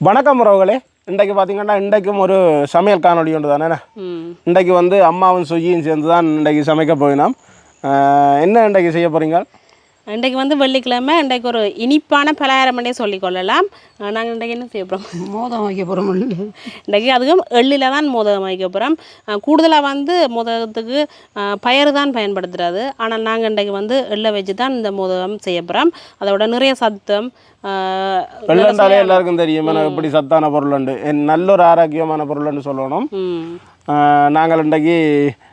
வணக்கம் உறவுகளே. இன்றைக்கு பார்த்தீங்கன்னா இன்றைக்கும் ஒரு சமையல் காணொளி ஒன்று தானே? இன்றைக்கு வந்து அம்மாவும் சுஜியும் சேர்ந்து தான் இன்றைக்கு சமைக்க போயினோம் என்ன இன்றைக்கு செய்ய போகிறீங்க இன்றைக்கு வந்து வெள்ளிக்கிழமை இன்றைக்கு ஒரு இனிப்பான பலகாரம்னே சொல்லிக்கொள்ளலாம். நாங்கள் இன்றைக்கு என்ன செய்ய போகிறோம் மோதம் வைக்க போகிறோம் இன்றைக்கு அதுவும் எள்ளில் தான் மோதகம் வைக்க போகிறோம் கூடுதலாக வந்து மோதகத்துக்கு பயறு தான் பயன்படுத்துகிறது ஆனால் நாங்கள் இன்றைக்கு வந்து எள்ளை வச்சு தான் இந்த மோதகம் செய்ய போகிறோம் அதோட நிறைய சத்தம் ஆஹ், வெள்ளண்டாலே எல்லாருக்கும் தெரியும். எனக்கு இப்படி சத்தான பொருள் நல்ல ஒரு ஆரோக்கியமான பொருள்னு சொல்லணும். நாங்கள் இன்றைக்கு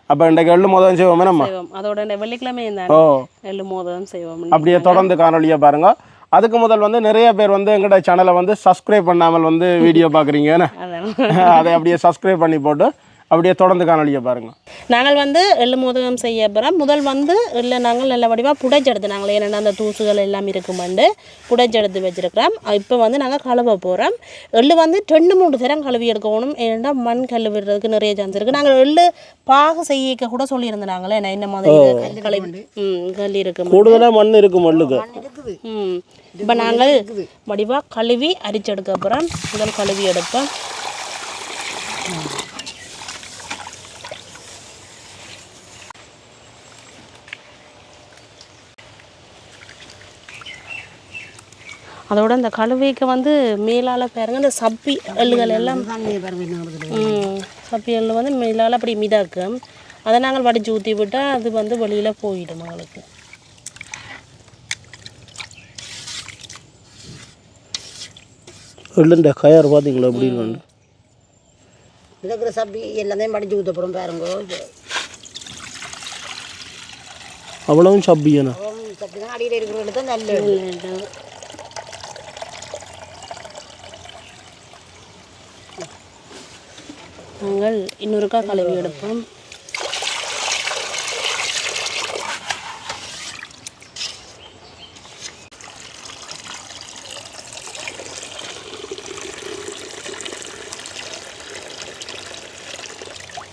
அப்போ இன்றைக்கு எள்ளு முதல் செய்வோமே நம்ம? அதோட வெள்ளிக்கிழமை ஓ. எள்ளு மோதகம் செய்வோம். அப்படியே தொடர்ந்து காணொலியை பாருங்க. அதுக்கு முதல் வந்து நிறைய பேர் வந்து எங்களோட சேனலை வந்து சப்ஸ்கிரைப் பண்ணாமல் வந்து வீடியோ பார்க்குறீங்கன்னு அதான். அதை அப்படியே சப்ஸ்கிரைப் பண்ணி போட்டு அப்படியே தொடர்ந்து காணொலியை பாருங்க. நாங்கள் வந்து எள்ளு மோதகம் செய்ய போகிறோம் முதல் வந்து இல்லை நாங்கள் நல்ல வடிவாக புடைச்செடுத்து நாங்கள் ஏன்னா அந்த தூசுகள் எல்லாம் இருக்குமெண்டு புடைச்செடுத்து வச்சுருக்கிறோம். இப்போ வந்து நாங்கள் கழுவ போகிறோம் எள்ளு வந்து ரெண்டு மூணு தரம் கழுவி எடுக்கணும். ஏன்னா மண் கழுவிடுறதுக்கு நிறைய சான்ஸ் இருக்குது நாங்கள் எள்ளு பாகு செய்ய கூட சொல்லியிருந்தோம் நாங்களே. என்ன என்ன மாதிரி கழுவி ம் கல் இருக்கு கூடுதலாக மண் இருக்கும் மண்ணுக்கு. ம். இப்போ நாங்கள் வடிவாக கழுவி அரிச்செடுக்க போகிறோம் முதல் கழுவி எடுப்போம். அதோட இந்த கழுவிக்கு வந்து மேலால் பாருங்க இந்த சப்பி எள்ளுகள் எல்லாம். சப்பி எள்ளு வந்து மேலால் அப்படி மிதாக்கும் அதை நாங்கள் வடிச்சு ஊற்றி விட்டால் அது வந்து வெளியில் போயிடும் எங்களுக்கு எள்ளுண்ட கயர் பார்த்தீங்களா அப்படின்னு இருக்கிற சப்பி எல்லாத்தையும் படிச்சு ஊற்ற போகிறோம் பாருங்க. அவ்வளவும் சப்பியனா? சப்பி தான் அடியில் இருக்கிறவங்களுக்கு தான் நல்ல நாங்கள் இன்னொருக்கா கழுவி எடுப்போம்.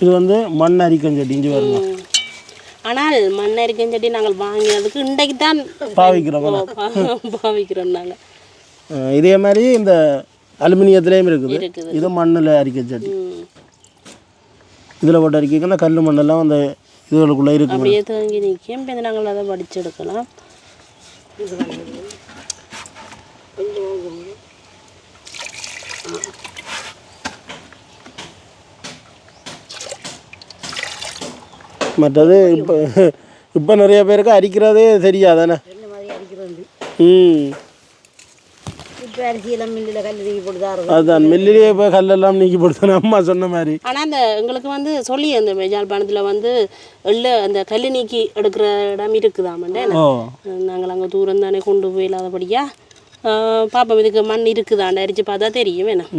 இது வந்து மண் அரிக்கம் செடி இஞ்சி வருங்க. ஆனால் மண்ணரிக்கும் செடி நாங்கள் வாங்கினதுக்கு இன்றைக்கு தான் பாவிக்கிறோம் பாவிக்கிறோம் நாங்கள் இதே மாதிரி இந்த அலுமினியத்துலேயும் இருக்குது. இது மண்ணில் அரிக்க செடி. இதில் போட்டு அரிக்க கல் மண்ணெல்லாம் அந்த இதுகளுக்குள்ளே இருக்கு அப்படியே தேங்கி நிற்கும் இப்போ நாங்கள் அதை வடிச்செடுக்கலாம் மற்றது இப்போ இப்போ நிறைய பேருக்கு அரிக்கிறதே அடிக்கிறது? ம். இப்போ அரிசியெல்லாம் மில்லில் கல் தூக்கி போட்டு தான் அதுதான் மில்லிலேயே இப்போ கல்லெல்லாம் நீக்கி போடுத்தானே அம்மா சொன்ன மாதிரி. ஆனால் அந்த எங்களுக்கு வந்து சொல்லி அந்த யாழ்ப்பாணத்தில் வந்து எள்ள அந்த கல் நீக்கி எடுக்கிற இடம் இருக்குதாமண்டே ஓ. நாங்கள் அங்கே தூரம் தானே கொண்டு போய் இல்லாதபடியா பாப்போம் இதுக்கு மண் இருக்குதாண்ட அரிச்சு பார்த்தா தெரியும் வேணாம்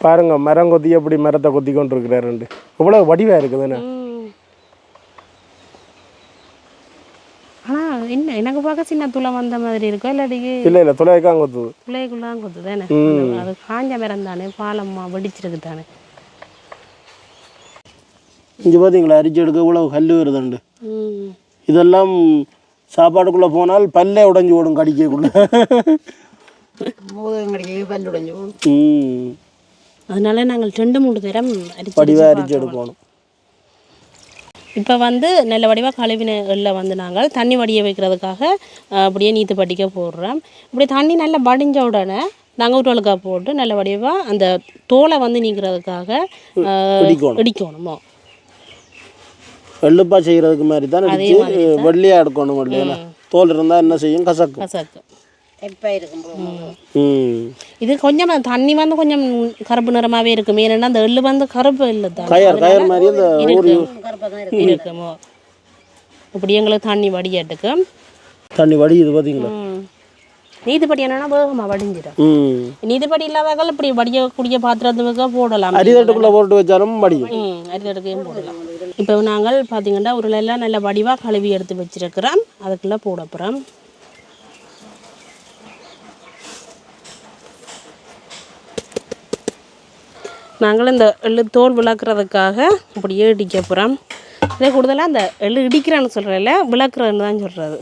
பாருங்க மரம் கொத்தி எப்படி மரத்தை கொத்தி கொண்டு இருக்கிறாருண்டு இவ்வளோ வடிவாக இருக்குதுண்ணே ஆனால் என்ன எனக்கு பார்க்க சின்ன துளை வந்த மாதிரி இருக்கும் இல்லாட்டி இல்லை இல்லை துளையக்காங்க கொத்துது. பிள்ளைக்குள்ள தான்? கொத்து தானே அது காஞ்ச மரம் தானே பாலம்மா வெடிச்சிருக்கு தானே இங்கே பார்த்தீங்களா அரிச்சு எடுக்க இவ்வளோ கல் வருதுண்டு. இதெல்லாம் சாப்பாடுக்குள்ளே போனால் பல்லே உடைஞ்சு ஓடும் கடிக்கக்குள்ள. பல் உடைஞ்சு. ம். அதனால நாங்கள் ரெண்டு மூணு தரம் வடிவாக அரிச்சு எடுக்கணும். இப்போ வந்து நல்ல வடிவாக கழுவின வந்து நாங்கள் தண்ணி வடிய வைக்கிறதுக்காக அப்படியே நீத்து பட்டிக்க போடுறோம். இப்படி தண்ணி நல்லா வடிஞ்ச உடனே நாங்கள் அழுக்கா போட்டு நல்ல வடிவாக அந்த தோலை வந்து நீக்கிறதுக்காக இடிக்கணும். வெள்ளுப்பா செய்கிறதுக்கு மாதிரி தான் வெள்ளையாக எடுக்கணும் வெள்ளையா தோல் இருந்தால் என்ன செய்யும்? கசக்கும். கசக்கு இது கொஞ்சம் தண்ணி வந்து கொஞ்சம் கருப்பு நிறமாகவே இருக்கும். ஏன்னா அந்த எள்ளு வந்து கருப்பு இல்லை தான். இருக்கும். இருக்குமோ இப்படி எங்களுக்கு தண்ணி வடியட்டுக்கு. தண்ணி வடியுது பார்த்தீங்களா ம். நீதிப்படி என்னன்னா வேகமாக வடிஞ்சிடும். ம். நீதிப்படி இல்லாதவர்கள் இப்படி வடியக்கூடிய பாத்திரத்துக்கு போடலாம். அரிதட்டுக்குள்ளே போட்டு வச்சாலும் வடியும். ம் அரிதடுக்கையும் போடலாம். இப்போ நாங்கள் பார்த்தீங்கன்னா ஒரு எல்லாம் நல்ல வடிவாக கழுவி எடுத்து வச்சிருக்கிறோம். அதுக்குள்ளே போட போகிறோம் நாங்களும் இந்த எள்ளு தோல் விளக்குறதுக்காக அப்படியே இடிக்க போகிறோம் இதே கூடுதலாக அந்த எள்ளு இடிக்கிறேன்னு சொல்கிறேன்ல விளக்குறேன்னு தான் சொல்கிறது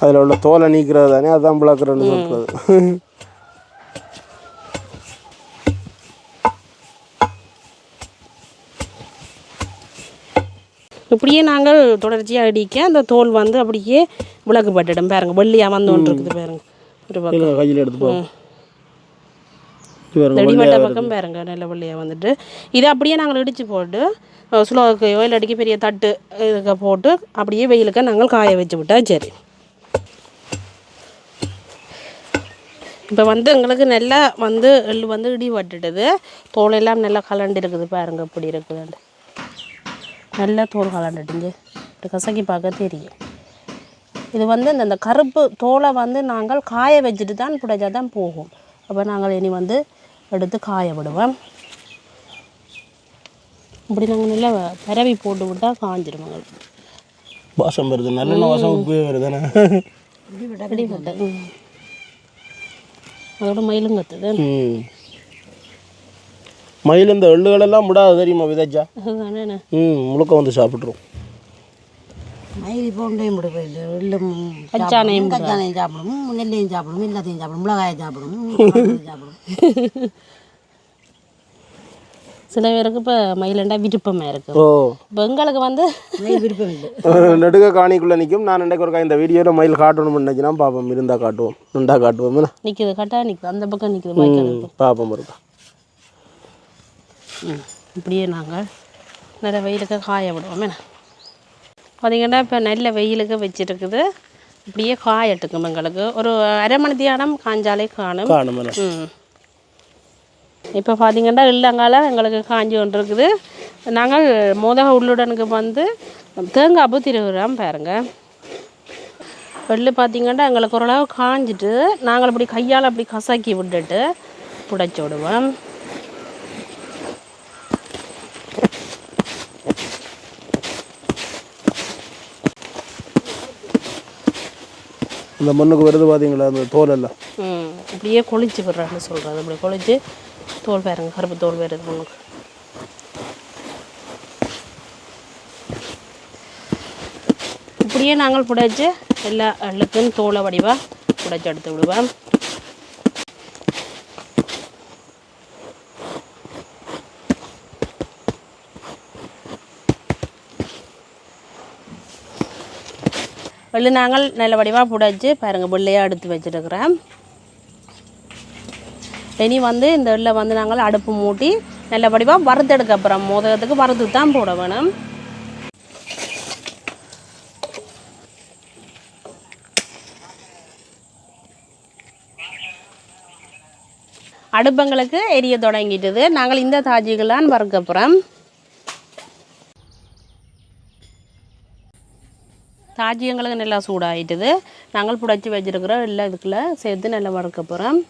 அதில் உள்ள தோலை நீக்கிறது தானே அதுதான் பிளாக்குறேன்னு சொல்கிறது இப்படியே நாங்கள் தொடர்ச்சியாக இடிக்க அந்த தோல் வந்து அப்படியே விளக்குப்பட்டுடும் பாருங்க வெள்ளியாக வந்து ஒன்று இருக்குது பாருங்க. ஒரு பக்கம். கையில் எடுத்து இடிமட்ட பக்கம் பாருங்க நல்ல வெள்ளையாக வந்துட்டு. இதை அப்படியே நாங்கள் இடித்து போட்டு ஸ்லோக்கையோ இல்லை அடிக்க பெரிய தட்டு இதுக்கு போட்டு அப்படியே வெயிலுக்கு நாங்கள் காய வச்சு விட்டா சரி. இப்போ வந்து எங்களுக்கு நல்லா வந்து எள்ளு வந்து இடி பட்டுட்டுது தோல் எல்லாம் நல்லா கலண்டு இருக்குது பாருங்க இப்படி இருக்குதுண்டு நல்லா தோல் கலண்டுட்டுங்க கசக்கி பார்க்க தெரியும். இது வந்து இந்த இந்த கருப்பு தோலை வந்து நாங்கள் காய வச்சுட்டு தான் புடைச்சா தான் போகும். அப்போ நாங்கள் இனி வந்து எடுத்து காய விடுவோம் இப்படி நாங்கள் நல்லா பரவி போட்டு விட்டால் காஞ்சிரும் எங்களுக்கு வாசம் வருது. நல்ல வாசம் உப்பே ம். அதோட மயிலும் கத்துது. மயில் இந்த எள்ளுகளெல்லாம் விடாது தெரியுமா விதைச்சா? ம் முழுக்க வந்து சாப்பிட்ரும் மயில் போண்டையும் விட போயிட்டு எள்ளும் கச்சானையும் சாப்பிடும், கச்சானையும் சாப்பிடும் நெல்லையும் சாப்பிடும் எல்லாத்தையும் சாப்பிடும் மிளகாயை சாப்பிடும் சாப்பிடும். சில பேருக்கு இப்போ மயிலண்டா விருப்பமாக இருக்குது ஓ. இப்போ எங்களுக்கு வந்து மயில் விருப்பம் இல்லை. நெடுக காணிக்குள்ளே நிற்கும் நான் இன்றைக்கு ஒரு இந்த வீடியோவில் மயில் காட்டணும் நினைச்சுன்னா பார்ப்போம் இருந்தா காட்டுவோம் நின்றா காட்டுவோம்? நிற்கிது கரெக்டாக நிற்குது அந்த பக்கம் நிற்குது பார்ப்போம் இருக்கா ம் இப்படியே நாங்கள் நிறைய வெயிலுக்கு காய விடுவோம் என்ன? பார்த்தீங்கன்னா இப்போ நல்ல வெயிலுக்கு வச்சிருக்குது. இப்படியே காயட்டுக்கும் எங்களுக்கு. ஒரு அரை மணி தியானம் காஞ்சாலே காணும்? ம். இப்போ பார்த்தீங்கன்னா இல்லங்கால எங்களுக்கு காஞ்சி கொண்டு இருக்குது நாங்கள் மோதக உள்ளுடனுக்கு வந்து தேங்காய் பூ திருவிழாம் பாருங்க. வெள்ளு பார்த்தீங்கன்னா எங்களுக்கு ஓரளவு காஞ்சிட்டு நாங்கள் இப்படி கையால் அப்படி கசக்கி விட்டுட்டு புடைச்சி விடுவோம். இந்த மண்ணுக்கு வருது பார்த்தீங்களா அந்த தோல் எல்லாம் இப்படியே கொளிச்சு விடுறான்னு சொல்கிறது அப்படி கொளிச்சு தோல் வேறுங்க கருப்பு தோல் வேறு மண்ணுக்கு இப்படியே நாங்கள் புடைச்சு எல்லா அள்ளுக்கும் தோலை வடிவாக புடைச்சு எடுத்து விடுவோம். வெள்ளி நாங்கள் நல்ல வடிவாக புடைச்சு பாருங்கள் வெள்ளையாக எடுத்து வச்சுருக்கிறேன். இனி வந்து இந்த வெள்ளை வந்து நாங்கள் அடுப்பு மூட்டி நல்ல வடிவாக வறுத்தெடுக்க அப்புறம் மோதகத்துக்கு வறுத்து தான் போட வேணும். அடுப்பங்களுக்கு எரிய தொடங்கிட்டது. நாங்கள் இந்த தாஜிகளான் வறுக்கப்புறம் தாஜி எங்களுக்கு நல்லா சூடாயிட்டுது. நாங்கள் புடைச்சி வச்சிருக்கிற எல்லாம் இதுக்குள்ள சேர்த்து நல்லா வறுக்க போகிறோம்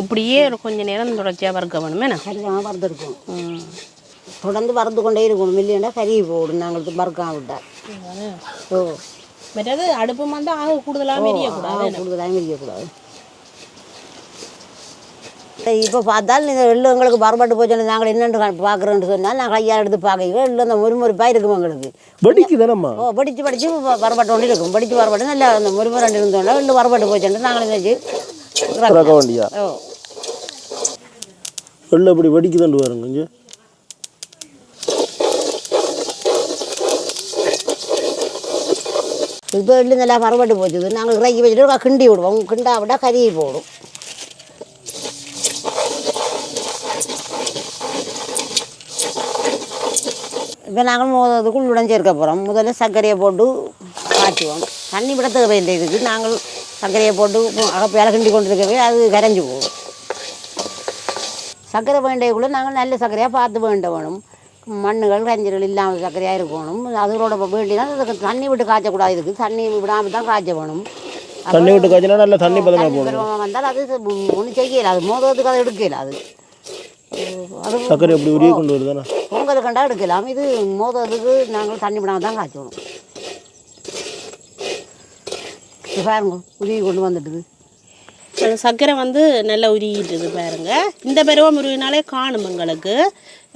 இப்படியே ஒரு கொஞ்ச நேரம் தொடர்ச்சியாக வறுக்க வேணுமே நான் கறிக்காம வறுத்துருக்கோம். தொடர்ந்து வறுத்து கொண்டே இருக்கணும். இல்லைன்னா கறி போடும். நாங்கள் வறுக்காம விட்டால். ஓ மற்றது அடுப்பு வந்து ஆக கூடுதலாக மெரியக்கூடாது கூடுதலாக மிதிக்கக்கூடாது இப்போ பார்த்தால் இந்த எள்ளு எங்களுக்கு வரப்பட்டு போச்சு நாங்கள் என்னென்று பார்க்குறோன்னு சொன்னால் நாங்கள் ஐயா எடுத்து பார்க்க எள்ளு அந்த முறுமுறுப்பாக இருக்கும் எங்களுக்கு. வெடிக்கு தானம்மா? ஓ படித்து படித்து வரப்பட்டு கொண்டு இருக்கும். படித்து வரப்பட்டு நல்லா அந்த முறுமுறை இருந்தோம்னா எள்ளு வரப்பட்டு போச்சுன்னு நாங்கள் திறக்க வேண்டியா? ஓ. வெள்ளை இப்படி வெடிக்குதாண்டு பாருங்க இங்கே. இப்போ எள்ளு நல்லா வரப்பட்டு போச்சுது நாங்கள் இறக்கி வச்சுட்டு கிண்டி விடுவோம். கிண்டா விட்டா கறி போடும். இப்போ நாங்கள் மோதத்துக்கு உள்ளுடன் சேர்க்க போகிறோம். முதல்ல சர்க்கரையை போட்டு காய்ச்சுவோம். தண்ணி விட தேவையில்லை இதுக்கு. நாங்கள் சர்க்கரையை போட்டு அகப்பையால் கிண்டி கொண்டு இருக்கவே அது கரைஞ்சி போகும். சர்க்கரை வேண்டியக்குள்ளே நாங்கள் நல்ல சர்க்கரையாக பார்த்து வேண்ட வேணும். மண்ணுகள் கஞ்சிகள் இல்லாமல் சர்க்கரையாக இருக்கணும். அதோட வேண்டினா அதுக்கு தண்ணி விட்டு காய்ச்சக்கூடாது இதுக்கு. தண்ணி விடாமல் தான் காய்ச்ச வேணும். தண்ணி விட்டு காய்ச்சினா நல்ல தண்ணி பதமாக போகணும் வந்தால் அது ஒன்றும் செய்யல. அது மோதுறதுக்கு அதை எடுக்கல அது. சர்க்கரை எப்படி உருகி கொண்டு வருதானே பொங்கல் கண்டா எடுக்கலாம். இது மோதுறதுக்கு நாங்கள் தண்ணி விடாம தான் காய்ச்சணும். பாருங்க உருகி கொண்டு வந்துட்டுது. சர்க்கரை வந்து நல்லா உருகிட்டுது பாருங்க. இந்த பருவம் உருகினாலே காணும் எங்களுக்கு.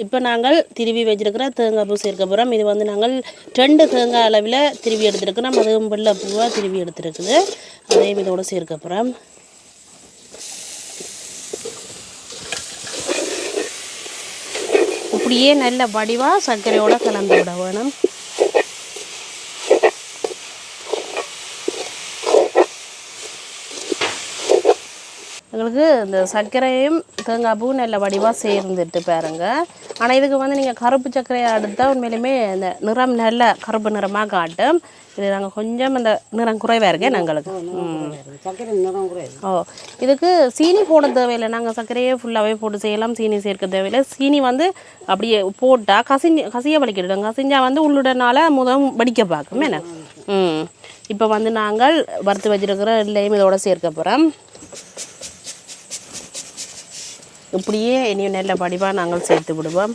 இப்போ நாங்கள் திருவி வச்சிருக்கிற தேங்காய் பூ சேர்க்க போகிறோம் இது வந்து நாங்கள் ரெண்டு தேங்காய் அளவில் திருவி எடுத்துருக்கிறோம். அதுவும் வெள்ளை பூவாக திருவி எடுத்துருக்குது. அதையும் இதோட சேர்க்க போகிறோம் இப்படியே நல்ல வடிவாக சர்க்கரையோடு கலந்து விட வேணும் எங்களுக்கு இந்த சர்க்கரையும் தேங்காய் பூவும் நல்ல வடிவாக சேர்ந்துட்டு பாருங்க. ஆனால் இதுக்கு வந்து நீங்கள் கருப்பு சர்க்கரையை அடுத்தா உண்மையிலுமே இந்த நிறம் நல்ல கருப்பு நிறமாக காட்டும். இது நாங்கள் கொஞ்சம் இந்த நிறம் குறைவாக இருக்கேன் எங்களுக்கு. ஓ இதுக்கு சீனி போட தேவையில்லை. நாங்கள் சர்க்கரையே ஃபுல்லாகவே போட்டு செய்யலாம். சீனி சேர்க்க தேவையில்லை. சீனி வந்து அப்படியே போட்டால் கசிஞ்சு கசிய வலிக்கிடும் கசிஞ்சா வந்து உள்ளுடனால முதல் வடிக்க பார்க்கும். என்ன? ம். இப்போ வந்து நாங்கள் வறுத்து வச்சிருக்கிற எல்லையும் இதோட சேர்க்க போகிறோம் இப்படியே இனியும் நல்ல படிவாக நாங்கள் சேர்த்து விடுவோம்.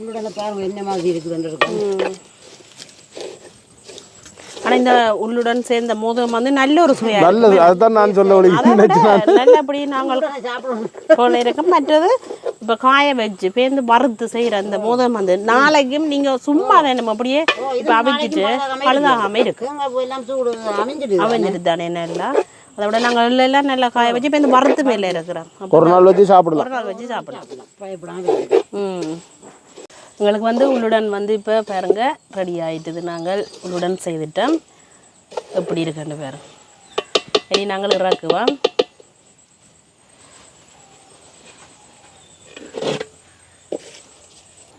உள்ளுடனே பாருங்க என்ன மாதிரி ஆனால் இந்த உள்ளுடன் சேர்ந்த மோதகம் வந்து நல்ல ஒரு சுவையாக நல்லது. அதுதான் நான் சொல்ல நல்லபடி நாங்கள் போல இருக்கும். மற்றது இப்போ காய வச்சு பேருந்து வறுத்து செய்கிற அந்த மோதம் வந்து நாளைக்கும் நீங்கள் சும்மா நம்ம அப்படியே இப்போ அவிச்சிட்டு பழுதாகாமல் இருக்கு. அவஞ்சிட்டு தானே? நல்லா அதை விட நாங்கள் எல்லாம் நல்லா காய வச்சு இப்போ இந்த வறுத்து மேலே இருக்கிறோம். ஒரு நாள் வச்சு சாப்பிடலாம். ஒரு நாள் வச்சு சாப்பிடலாம். பயப்படாம ம். எங்களுக்கு வந்து உள்ளுடன் வந்து இப்போ பாருங்க ரெடி ஆயிட்டுது. நாங்கள் உள்ளுடன் செய்துட்டோம். எப்படி இருக்குன்னு பாருங்க. இனி நாங்கள் இறக்குவோம்.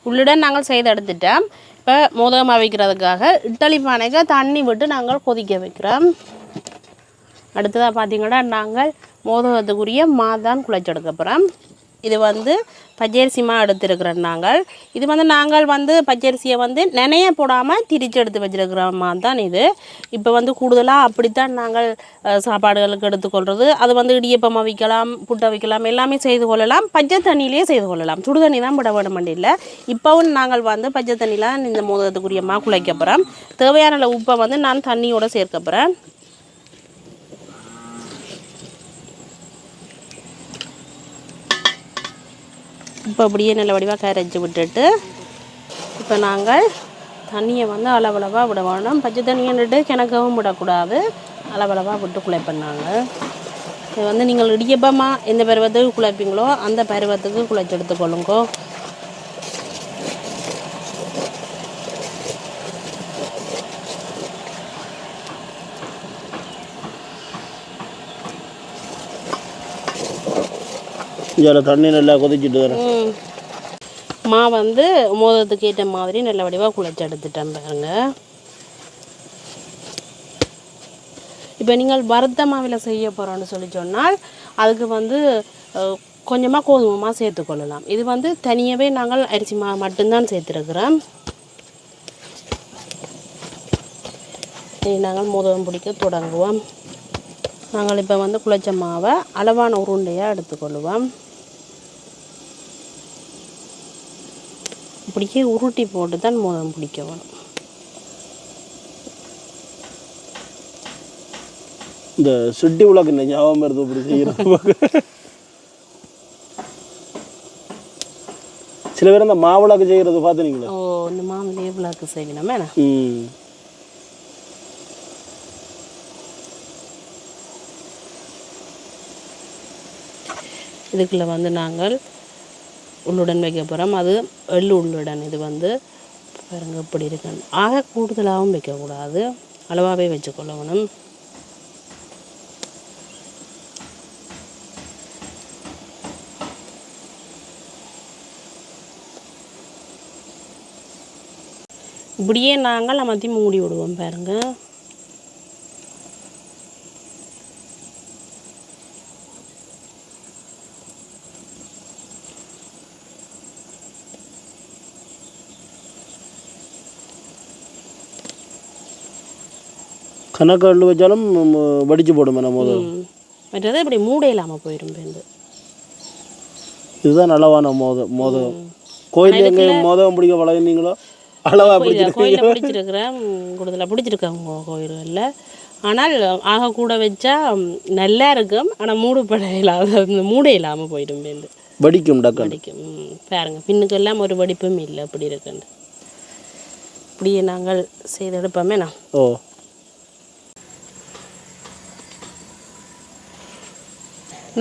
உள்ளுடன் நாங்கள் செய்து எடுத்துட்டோம். இப்போ மோதகம் வைக்கிறதுக்காக இட்டலி பானைக்கு தண்ணி விட்டு நாங்கள் கொதிக்க வைக்கிறோம். அடுத்ததாக பார்த்தீங்கன்னா நாங்கள் மோதகத்துக்குரிய மாதான் குழைச்செடுக்க போகிறோம் இது வந்து பச்சரிசி மா நாங்கள். இது வந்து நாங்கள் வந்து பச்சரிசியை வந்து நினைய போடாமல் திரிச்சு எடுத்து வச்சுருக்கிற மாதிரி தான் இது. இப்போ வந்து கூடுதலாக அப்படித்தான் நாங்கள் சாப்பாடுகளுக்கு எடுத்துக்கொள்வது அது வந்து இடியப்பமாக வைக்கலாம் புட்டை வைக்கலாம் எல்லாமே செய்து கொள்ளலாம். பச்சை தண்ணியிலே செய்து கொள்ளலாம். சுடு தண்ணி தான் விட வேணும் இல்லை. இப்போவும் நாங்கள் வந்து பச்சை தண்ணியில் இந்த மோதகத்துக்குரிய மா குழைக்க போகிறோம் தேவையான அளவு உப்பை வந்து நான் தண்ணியோட சேர்க்க போகிறேன் இப்போ அப்படியே நல்ல வடிவாக கரைச்சி விட்டுட்டு இப்போ நாங்கள் தண்ணியை வந்து அளவளவாக விட வேணும். பச்சை தண்ணின்னுட்டு கிணக்கவும் விடக்கூடாது. அளவளவாக விட்டு குழைப்பண்ணாங்க இது வந்து நீங்கள் இடியப்பமாக எந்த பருவத்துக்கு குழைப்பீங்களோ அந்த பருவத்துக்கு குழைச்சி எடுத்துக்கொள்ளுங்கோ. இதில் தண்ணி நல்லா கொதிச்சுட்டு வரேன். மா. வந்து மோதத்துக்கு ஏற்ற மாதிரி நல்ல வடிவாக குழைச்சி எடுத்துட்டேன் பாருங்க. இப்போ நீங்கள் வறுத்த மாவில் செய்ய போகிறோன்னு சொல்லி சொன்னால் அதுக்கு வந்து கொஞ்சமாக கோதுமமாக சேர்த்துக்கொள்ளலாம் இது வந்து தனியாகவே நாங்கள் அரிசி மா மட்டும்தான் சேர்த்துருக்குறோம். நாங்கள் மோதகம் பிடிக்க தொடங்குவோம். நாங்கள் இப்போ வந்து குளிச்ச மாவை அளவான உருண்டையாக எடுத்துக்கொள்வோம் இப்படியே உருட்டி போட்டு தான் மோதம் பிடிக்க வேணும் இந்த சுட்டி உலக இந்த ஞாபகம் வருது இப்படி செய்யறது சில பேர் அந்த மாவிளக்கு செய்யறது பார்த்துனீங்களா? ஓ இந்த மாவுலேயே விளக்கு செய்யணும் ம். இதுக்குள்ளே வந்து நாங்கள் உள்ளுடன் வைக்க போகிறோம் அது எள்ளு உள்ளுடன். இது வந்து பாருங்க இப்படி இருக்குன்னு ஆக கூடுதலாகவும் வைக்கக்கூடாது. அளவாகவே வச்சுக்கொள்ளணும் இப்படியே நாங்கள் அமர்த்தி மூடி விடுவோம் பாருங்கள் பாருங்க கணக்கல் வச்சாலும் வடிச்சு போடுமே நம்ம. மற்றது இப்படி மூட இல்லாமல் போயிடும் பேருந்து இதுதான் அளவான மோதம் மோதகம். கோயில் எங்கே மோதகம் பிடிக்க பழகினீங்களோ அளவா கோயிலில் பிடிச்சிருக்கிறேன். கூடுதலாக பிடிச்சிருக்கேன் கோயில்களில். ஆனால் ஆக கூட வச்சா நல்லா இருக்கும். ஆனால் மூடு படையில்லாத மூடை இல்லாமல் போயிடும் பேருந்து வடிக்கும். வெடிக்கும் பாருங்க. பின்னுக்கெல்லாம் ஒரு வெடிப்பும் இல்லை. அப்படி இருக்குன்னு. இப்படியே நாங்கள் செய்தெடுப்போமே நான். ஓ.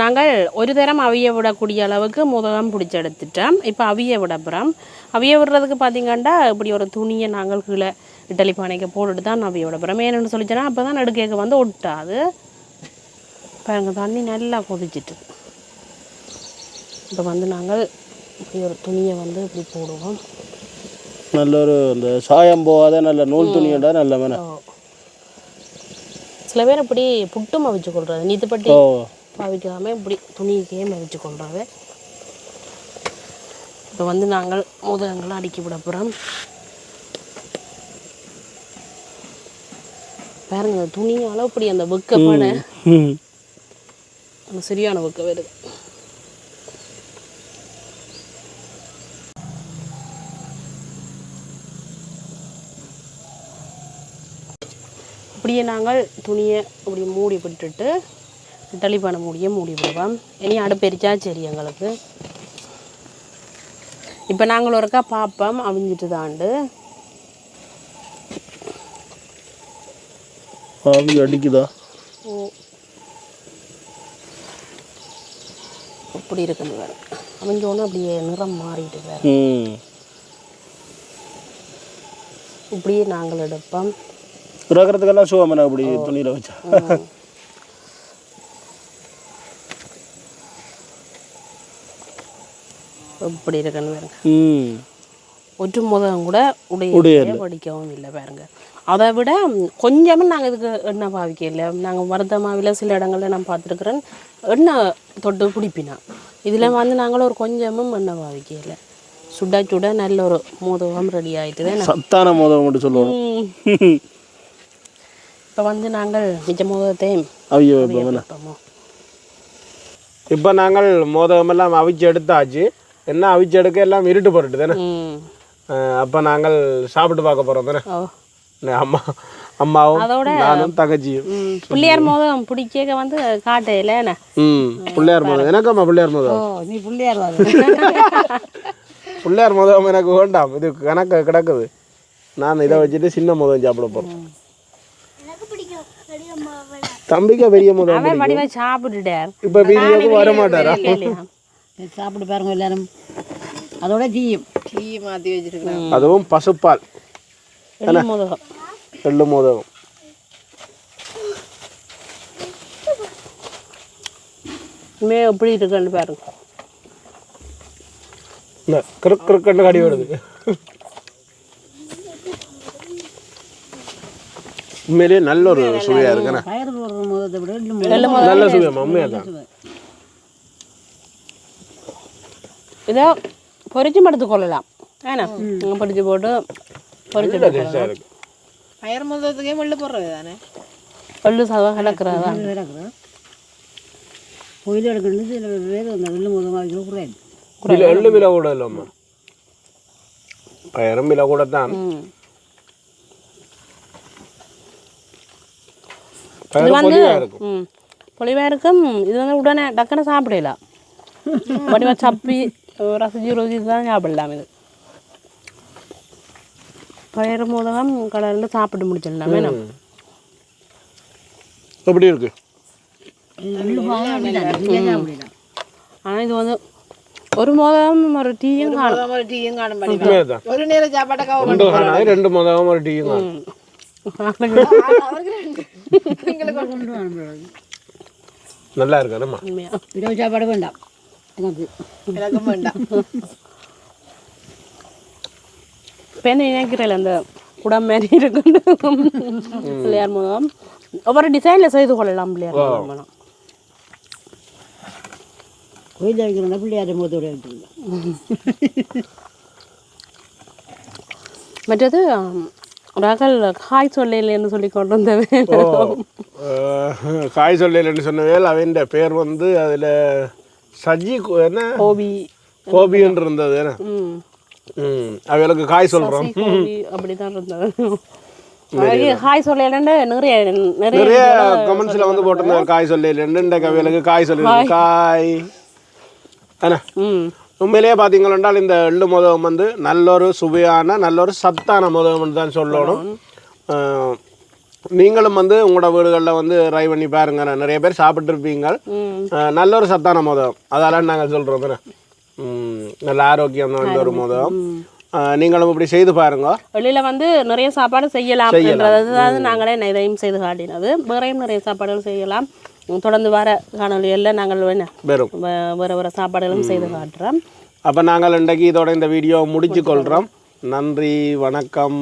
நாங்கள் ஒரு தரம் அவிய விடக்கூடிய அளவுக்கு முதகம் பிடிச்செடுத்துட்டோம். இப்போ அவிய விட போகிறோம். அவிய விடுறதுக்கு பார்த்தீங்கன்னா இப்படி ஒரு துணியை நாங்கள் கீழே இட்டலி பானைக்கு போட்டுட்டு தான் அவிய விட போகிறோம். ஏன்னு சொல்லிச்சோன்னா அப்போ தான் நடுக்கேக்கு வந்து ஒட்டாது. பாருங்க தண்ணி நல்லா கொதிச்சிட்டு. இப்போ வந்து நாங்கள் இப்படி ஒரு துணியை வந்து இப்படி போடுவோம். நல்ல ஒரு இந்த சாயம் போகாத நல்ல நூல் துணியண்டா நல்ல ஓ. சில பேர் இப்படி புட்டும் அவிச்சு கொள்றது. நீத்துப்பட்டி ஓ பாவிக்காம இப்படி துணிக்கே மதிச்சு கொண்டாவே இப்போ வந்து நாங்கள் மோதகங்களை அடுக்கி விட போகிறோம் பாருங்க துணியால இப்படி அந்த. அந்த சரியான வெக்க வருது இப்படியே நாங்கள் துணியை இப்படி மூடி விட்டுட்டு இட்டலிப்பான மூடியை மூடி விடுவோம் இனி அடுப்பெரிச்சா சரி எங்களுக்கு. இப்போ நாங்கள் ஒருக்கா பார்ப்போம் அவிஞ்சிட்டு தாண்டு ஆவி அடிக்குதா? ஓ. அப்படி இருக்குன்னு வேறு அவிஞ்சோன்னு அப்படியே நிறம் மாறிட்டு வேறு இப்படியே நாங்கள் எடுப்போம். இறக்குறதுக்கெல்லாம் சுகமேன அப்படி துணியில் வச்சா. இப்படி இருக்குன்னு பாருங்க. ம். ஒற்று முதகம் கூட உடைய. படிக்கவும் இல்லை பாருங்க. அதை விட கொஞ்சமும் நாங்கள் இதுக்கு எண்ணெய் பாவிக்க இல்லை. நாங்கள் மருத மாவில் சில இடங்கள்ல நான் பார்த்துருக்குறேன் எண்ணெய் தொட்டு குடிப்பினா. இதில் வந்து நாங்களும் ஒரு கொஞ்சமும் எண்ணெய் பாவிக்க இல்லை. சுட சுட நல்ல ஒரு மோதகம் ரெடி ஆயிட்டுது சத்தான மோதகம் மட்டும் சொல்லுவோம். இப்போ வந்து நாங்கள் நிஜ மோதகத்தையும் ஐயோ இப்போ நாங்கள் மோதகம் எல்லாம் அவிச்சு எடுத்தாச்சு. என்ன அவிச்சு எடுக்க எல்லாம் இருட்டு போட்டுட்டு தானே? அப்போ நாங்கள் சாப்பிட்டு பார்க்க போகிறோம் தானே? அம்மா அம்மாவும் நானும் தங்கச்சியும். ம், பிள்ளையார் மோதம் பிடிக்க வந்து காட்டையில் என்ன? ம் பிள்ளையார் மோதம் எனக்கம்மா பிள்ளையார் ஓ மோதம் நீ பிள்ளையார் பிள்ளையார் மோதம் எனக்கு வேண்டாம். இது கணக்கு கிடக்குது. நான் இதை வச்சுட்டு சின்ன மோதம் சாப்பிட போகிறேன் தம்பிக்கு பெரிய மோதம் சாப்பிட்டுட்டார். இப்போ வீடியோக்கு வர மாட்டாரா சாப்பிட்டு பாருங்க எல்லாரும். அதோட தீயும். டீ மாற்றி வச்சிருக்கிறேன் அதுவும் பசுப்பால். எள்ளு மோதகம். எள்ளு மோதகம். இனிமே எப்படி இருக்குன்னு பாருங்க. இந்த கிறுக் கிறுக்குன்னு கடி வருது. உண்மையிலேயே நல்ல ஒரு சுவையா இருக்குண்ணே. நல்ல உண்மையாக தான் இதோ பொரிச்சும் எடுத்து கொள்ளலாம் ஏன்னா பொரிச்சு போட்டு பொரிச்சு இருக்கு பயர் முதத்துக்கே முள்ளு போடுறது தானே எள்ளு சாதம் கிடக்குறதா கோயில் எடுக்கணும் சில பேர் அந்த வெள்ளு முதமாக இதில் எள்ளு விலை கூட இல்லைம்மா பயிரும் விலை கூட தான் ம் பயிர் பொலிவாக இருக்கும் இது வந்து உடனே டக்குன்னு சாப்பிடலாம் வடிவா சப்பி ரசிச்சு ருசி தான் சாப்பிடலாம் இது பயிறு மோதகம் கடலில் சாப்பிட்டு முடிச்சிடலாம் வேணும் எப்படி இருக்கு ஆனால் இது வந்து ஒரு மோதகம் ஒரு டீயும் காணும் ஒரு டீயும் காணும் ஒரு நேரம் சாப்பாட்டை ரெண்டு மொதலும் ஒரு டீயும் காணும் நல்லா இருக்கு நம்ம இரவு சாப்பாடு வேண்டாம் எனக்கு வேண்டாம் இப்போ என்ன நினைக்கிறேன் அந்த குடம் மாதிரி இருக்குன்னு பிள்ளையார் மோதகம் ஒவ்வொரு டிசைனில் செய்து கொள்ளலாம் பிள்ளையார் மோதகம் கோயில் வைக்கிறோம்னா பிள்ளையார் வைக்கிறோம் மற்றது ரகல் காய் சொல்லலைன்னு சொல்லி கொண்டு அஹ், காய் சொல்லலைன்னு சொன்னவேல் அவன் பேர் வந்து அதில் சஜி என்ன? கோபி. கோபின்னு இருந்தது என்ன? அவைகளுக்கு காய் சொல்கிறோம் அப்படிதான் இருந்தது. அது ஹாய் சொல்லலன்னு நிறைய நிறைய கமெண்ட்ஸில் வந்து போட்டிருந்தாங்க காய் சொல்லி. ரெண்டு கவிகளுக்கு காய் சொல்லி காய். ம். உண்மையிலேயே பார்த்தீங்கன்னா இந்த எள்ளு மோதகம் வந்து நல்ல ஒரு சுவையான நல்ல ஒரு சத்தான மோதகம்னு தான் சொல்லணும். நீங்களும் வந்து உங்களோட வீடுகளில் வந்து ட்ரை பண்ணி பாருங்க. நிறைய பேர் சாப்பிட்ருப்பீங்க நல்ல ஒரு சத்தான மோதகம். அதால நாங்கள் சொல்கிறோம் நல்ல ஆரோக்கியம் வாய்ந்த ஒரு மோதகம். அஹ், நீங்களும் இப்படி செய்து பாருங்க. வெளியில வந்து நிறைய சாப்பாடு செய்யலாம் என்றது. நாங்களே இதையும் செய்து காட்டினது. வேறையும் நிறைய சாப்பாடுகள் செய்யலாம். தொடர்ந்து வர காணொலிகளில் நாங்கள் என்ன? வேற வேற சாப்பாடுகளும் செய்து காட்டுறோம். அப்போ நாங்கள் இன்றைக்கு இதோட இந்த வீடியோ முடிச்சு கொள்கிறோம் நன்றி வணக்கம்.